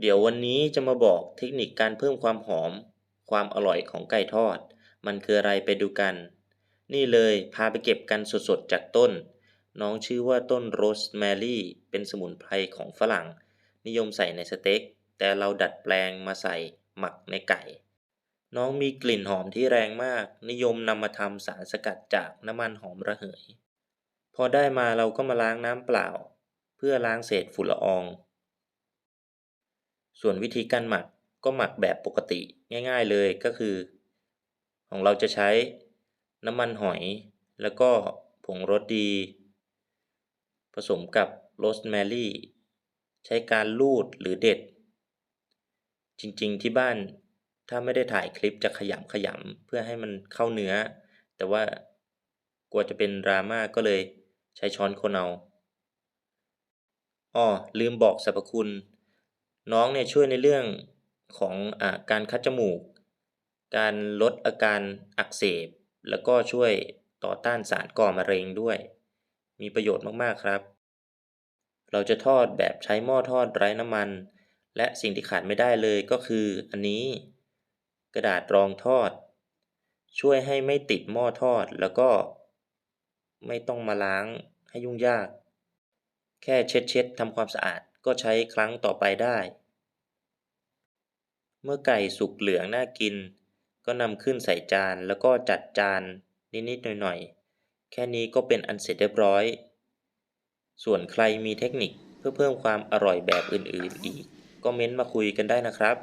เดี๋ยววันนี้จะมาบอกเทคนิคการเพิ่มความหอม ความอร่อยของไก่ทอด มันคืออะไรไปดูกัน นี่เลยพาไปเก็บกันสดๆจากต้น น้องชื่อว่าต้นโรสแมรี่ เป็นสมุนไพรของฝรั่ง นิยมใส่ในสเต็ก แต่เราดัดแปลงมาใส่หมักในไก่ น้องมีกลิ่นหอมที่แรงมาก นิยมนำมาทำสารสกัดจากน้ำมันหอมระเหย พอได้มาเราก็มาล้างน้ำเปล่า เพื่อล้างเศษฝุ่นละออง ส่วนวิธีการหมักก็หมักแบบปกติง่าย ๆเลยก็คือ ของเราจะใช้น้ำมันหอย แล้วก็ผงรสดี ผสมกับโรสแมรี่ใช้การลูดหรือเด็ด จริงๆที่บ้านถ้าไม่ได้ถ่ายคลิปจะขยำขยำเพื่อให้มันเข้าเนื้อ แต่ว่ากลัวจะเป็นดราม่าก็เลยใช้ช้อนคนเอาอ้อลืมบอกสรรพคุณ น้องเนี่ยช่วยในเรื่องของอาการคัดจมูก การลดอาการอักเสบ แล้วก็ช่วยต่อต้านสารก่อมะเร็งด้วย มีประโยชน์มากๆครับ เราจะทอดแบบใช้หม้อทอดไร้น้ำมัน และสิ่งที่ขาดไม่ได้เลยก็คืออันนี้ กระดาษรองทอด ช่วยให้ไม่ติดหม้อทอดแล้วก็ ไม่ต้องมาล้างให้ยุ่งยาก แค่เช็ดเช็ดทำความสะอาด ก็ใช้ครั้งต่อไปได้ เมื่อไก่สุกเหลืองน่ากิน ก็นำขึ้นใส่จานแล้วก็จัดจานนิดๆหน่อยๆ แค่นี้ก็เป็นอันเสร็จเรียบร้อย ส่วนใครมีเทคนิคเพื่อเพิ่มความอร่อยแบบอื่นๆอีก ก็เม้นต์มาคุยกันได้นะครับ